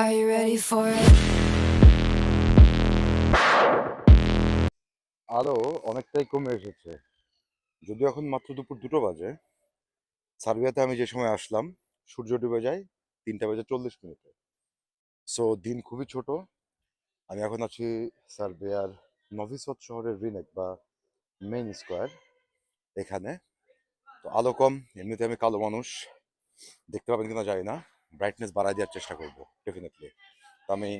Are you ready for it? আলো অনেকটাই কমে এসেছে। যদিও এখন মাত্র দুপুর দুটো বাজে, সার্বিয়াতে আমি যে সময় আসলাম, সূর্য ডুবে যায়, তিনটা বাজে চল্লিশ মিনিটে। সো দিন খুবই ছোট। আমি এখন আছি সার্বিয়ার নভিসদ শহরের রিনেক বা মেইন স্কোয়ার এখানে। তো আলো কম, এমনিতে আমি কালো মানুষ। দেখতে পাবেন কিনা জানি না। ব্রাইটনেস বাড়ায় দেওয়ার চেষ্টা করব ডেফিনেটলি তো আমি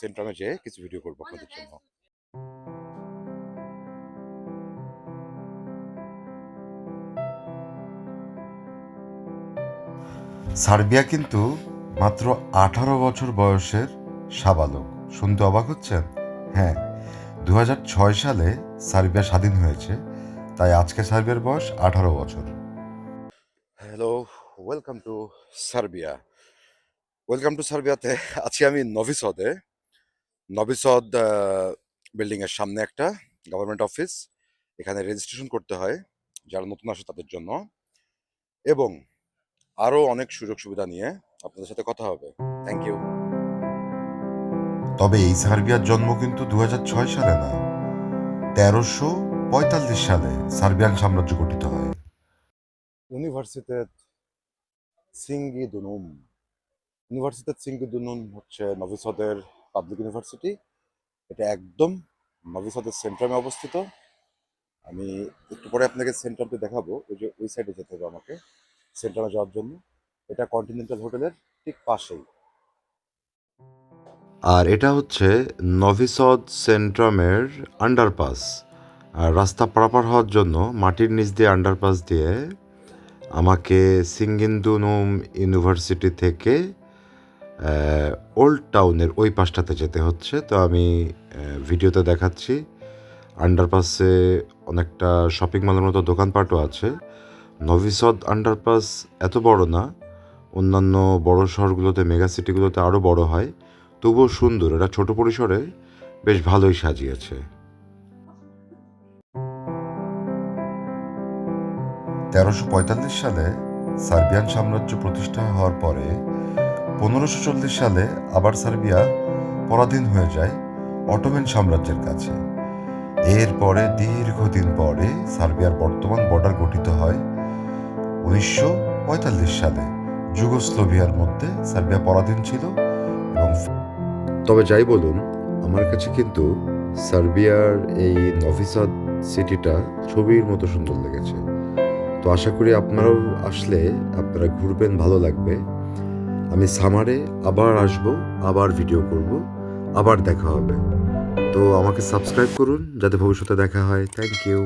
সেন্ট্রামে যেয়ে কিছু ভিডিও করব আপনাদের জন্য। সার্বিয়া কিন্তু মাত্র আঠারো বছর বয়সের সাবালক। শুনতে অবাক হচ্ছেন? হ্যাঁ দু হাজার ছয় সালে সার্বিয়া স্বাধীন হয়েছে তাই আজকে সার্বিয়ার বয়স আঠারো বছর। Hello welcome to Serbia welcome to সার্বিয়াতে আছি আমি নভিসদে নভিসদ বিল্ডিং এর সামনে একটা গভর্নমেন্ট অফিস এখানে রেজিস্ট্রেশন করতে হয় যারা নতুন আসে তাদের জন্য। এবং আরও অনেক সুযোগ সুবিধা নিয়ে আপনাদের সাথে কথা হবে। থ্যাংক ইউ তবে এই সার্বিয়ার জন্ম কিন্তু দু হাজার ছয় সালে না। তেরোশো পঁয়তাল্লিশ সালে সার্বিয়ান সাম্রাজ্য গঠিত হয়। ইউনিভার্সিতে সিঙ্গি দুনুম ইউনিভার্সিতে সিঙ্গি দুনুম হচ্ছে নভিসদের পাবলিক ইউনিভার্সিটি এটা একদম নভিসদের সেন্ট্রামে অবস্থিত। আমি একটু পরে আপনাকে সেন্ট্রামটি দেখাবো। ওই যে ওই সাইডে যেতে হবে আমাকে সেন্ট্রামে যাওয়ার জন্য। এটা কন্টিনেন্টাল হোটেলের ঠিক পাশেই। আর এটা হচ্ছে নভিসদ সেন্ট্রামের আন্ডারপাস আর রাস্তা পারাপার হওয়ার জন্য মাটির নিচ দিয়ে আন্ডারপাস দিয়ে আমাকে সিঙ্গিন্দুনুম ইউনিভার্সিটি থেকে ওল্ড টাউনের ওই পাশটাতে যেতে হচ্ছে। তো আমি ভিডিওতে দেখাচ্ছি। আন্ডারপাসে অনেকটা শপিং মলের মতো দোকানপাটও আছে। নভিসদ আন্ডারপাস এত বড় না, অন্যান্য বড় শহরগুলোতে, মেগা সিটিগুলোতে আরও বড় হয়। তবুও সুন্দর, এটা ছোট পরিসরে বেশ ভালোই সাজিয়েছে। তেরোশো পঁয়তাল্লিশ সালে সার্বিয়ান সাম্রাজ্য প্রতিষ্ঠা হওয়ার পরে পনেরোশো চল্লিশ সালে আবার সার্বিয়া পরাধীন হয়ে যায় অটোমেন সাম্রাজ্যের কাছে। এরপরে দীর্ঘদিন পরে সার্বিয়ার বর্তমান বর্ডার গঠিত হয় উনিশশো পঁয়তাল্লিশ সালে। যুগোস্লোভিয়ার মধ্যে সার্বিয়া পরাধীন ছিল এবং তবে যাই বলুন, আমার কাছে কিন্তু সার্বিয়ার এই নভিসাদ সিটিটা ছবির মতো সুন্দর লেগেছে। তো আশা করি আপনারাও আসলে আপনারা ঘুরবেন, ভালো লাগবে। আমি সামারে আবার আসব, আবার ভিডিও করব, আবার দেখা হবে। তো আমাকে সাবস্ক্রাইব করুন, যাতে ভবিষ্যতে দেখা হয়। Thank you